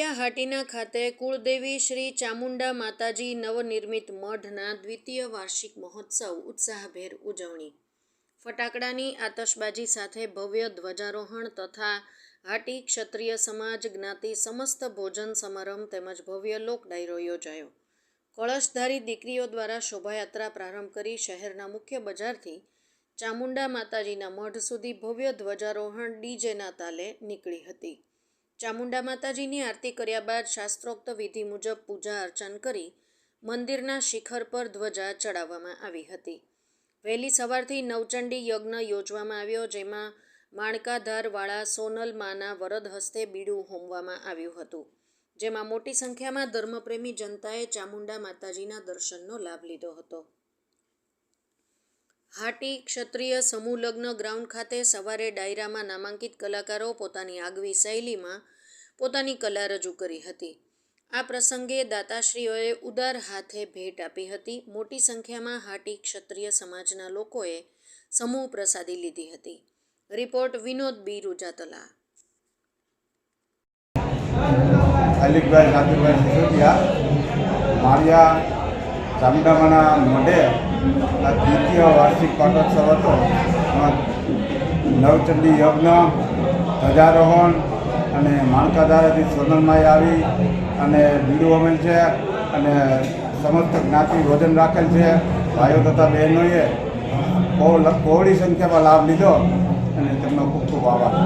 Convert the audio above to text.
હાટીના ખાતે કુળદેવી શ્રી ચામુંડા માતાજી નવનિર્મિત મઢના દ્વિતીય વાર્ષિક મહોત્સવ ઉત્સાહભેર ઉજવણી. ફટાકડાની આતશબાજી સાથે ભવ્ય ધ્વજારોહણ તથા હાટી ક્ષત્રિય સમાજ જ્ઞાતિ સમસ્ત ભોજન સમારંભ તેમજ ભવ્ય લોક ડાયરો યોજાયો. કળશધારી દીકરીઓ દ્વારા શોભાયાત્રા પ્રારંભ કરી શહેરના મુખ્ય બજારથી ચામુંડા માતાજીના મઢ સુધી ભવ્ય ધ્વજારોહણ ડીજેના તાલે નીકળી હતી. ચામુંડા માતાજીની આરતી કર્યા બાદ શાસ્ત્રોક્ત વિધિ મુજબ પૂજા અર્ચન કરી મંદિરના શિખર પર ધ્વજા ચડાવવામાં આવી હતી. વહેલી સવારથી નવચંડી યજ્ઞ યોજવામાં આવ્યો, જેમાં માણકાધારવાળા સોનલ માના વરદ હસ્તે બીડું હોમવામાં આવ્યું હતું, જેમાં મોટી સંખ્યામાં ધર્મપ્રેમી જનતાએ ચામુંડા માતાજીના દર્શનનો લાભ લીધો હતો. હાટી ક્ષત્રિય સમૂહ લગ્ન ગ્રાઉન્ડ ખાતે સવારે ડાયરામાં નામાંકિત કલાકારો પોતાની આગવી શૈલીમાં પોતાની કલા રજૂ કરી હતી. આ પ્રસંગે દાતાશ્રીઓએ ઉદાર હાથે ભેટ આપી હતી. મોટી સંખ્યામાં હાટી ક્ષત્રિય સમાજના લોકોએ સમૂહ પ્રસાદી લીધી હતી. Report Vinod B. રૂજાતલા. અલિકભાઈ માળિયા ચામુંડામાના મોઢે આ દ્વિતીય વાર્ષિક પાટોત્સવ હતો. નવચંડી યજ્ઞ, ધ્વજારોહણ અને માણકાધારાથી સોનલમાઈ આવી અને બીડું અમેલ છે અને સમસ્ત જ્ઞાતિ ભોજન રાખેલ છે. ભાઈઓ તથા બહેનોએ બહુ બહોળી સંખ્યામાં લાભ લીધો અને તેમનો ખૂબ ખૂબ આભાર.